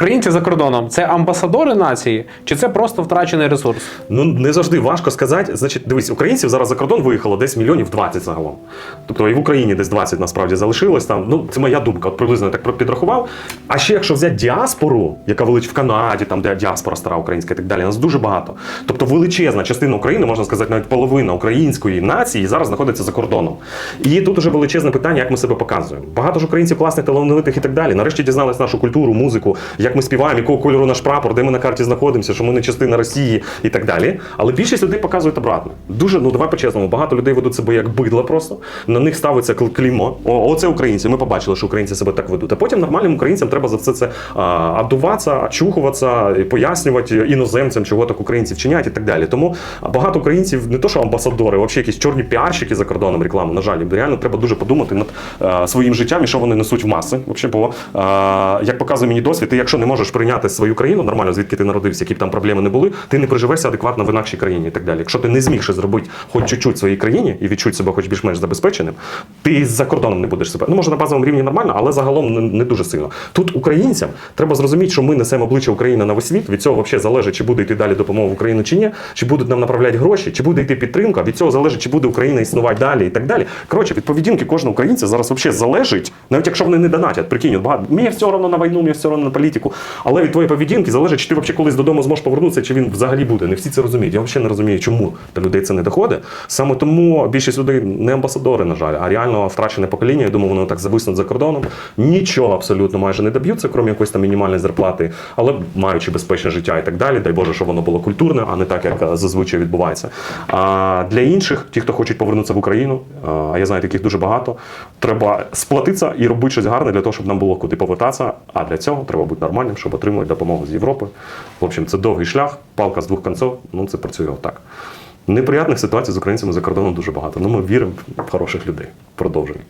Українці за кордоном це амбасадори нації, чи це просто втрачений ресурс? Ну не завжди важко сказати. Значить, дивись, українців зараз за кордон виїхало десь мільйонів 20 загалом. Тобто і в Україні десь 20 насправді залишилось там. Ну це моя думка, от приблизно я так підрахував. А ще якщо взяти діаспору, яка велич в Канаді, там де діаспора стара українська і так далі, нас дуже багато. Тобто величезна частина України, можна сказати, навіть половина української нації зараз знаходиться за кордоном. І тут уже величезне питання, як ми себе показуємо. Багато ж українців класних, талановитих і так далі. Нарешті дізнались нашу культуру, музику, як ми співаємо, якого кольору наш прапор, де ми на карті знаходимося, що ми не частина Росії і так далі. Але більшість людей показують обратно. Дуже, ну давай по-чесному, багато людей ведуть себе як бидла просто. На них ставиться кл- клеймо. О, оце українці. Ми побачили, що українці себе так ведуть. А потім нормальним українцям треба за все це а, адуватися, очухуватися, пояснювати іноземцям, чого так українці вчинять і так далі. Тому багато українців не то, що амбасадори, а взагалі якісь чорні піарщики за кордоном реклами. На жаль, реально треба дуже подумати над е, своїм життям і що вони несуть в маси. Вообще, бо е, як показує мені досвід, ти якщо не можеш прийняти свою країну нормально, звідки ти народився, які б там проблеми не були, ти не приживешся адекватно в інакшій країні і так далі. Якщо ти не зміг щось зробити хоч чуть-чуть своїй країні і відчути себе хоч більш-менш забезпеченим, ти за кордоном не будеш себе. Ну може на базовому рівні нормально, але загалом не, не дуже сильно. Тут українцям треба зрозуміти, що ми несемо обличчя України на весь світ. Від цього взагалі залежить, чи буде йти далі допомога в Україну чи ні, чи будуть нам направляти гроші, чи буде йти підтримка. Від цього залежить, чи буде Україна існувати далі і так далі. Коротше, від поведінки кожного українця зараз взагалі залежить, навіть якщо вони не донатять, прикинь, багато мені все одно на війну, мені все одно на політику. Але від твоєї поведінки залежить, чи ти взагалі колись додому зможеш повернутися, чи він взагалі буде. Не всі це розуміють. Я взагалі не розумію, чому до людей це не доходить. Саме тому більшість людей не амбасадори, на жаль, а реально втрачене покоління. Я думаю, воно так зависнуть за кордоном. Нічого абсолютно майже не доб'ються, крім якоїсь там мінімальної зарплати, але маючи безпечне життя і так далі. Дай Боже, щоб воно було культурне, а не так, як е, зазвичай відбувається. А для інших, ті, хто хочуть повернутися в Україну, а я знаю, таких дуже багато. Треба сплатитися і робити щось гарне для того, щоб нам було куди повертатися. А для цього треба бути нормальним, щоб отримувати допомогу з Європи. В общем, це довгий шлях, палка з двох концов, Ну це працює отак. Неприятних ситуацій з українцями за кордоном дуже багато. Ну ми віримо в хороших людей. Продовжуємо.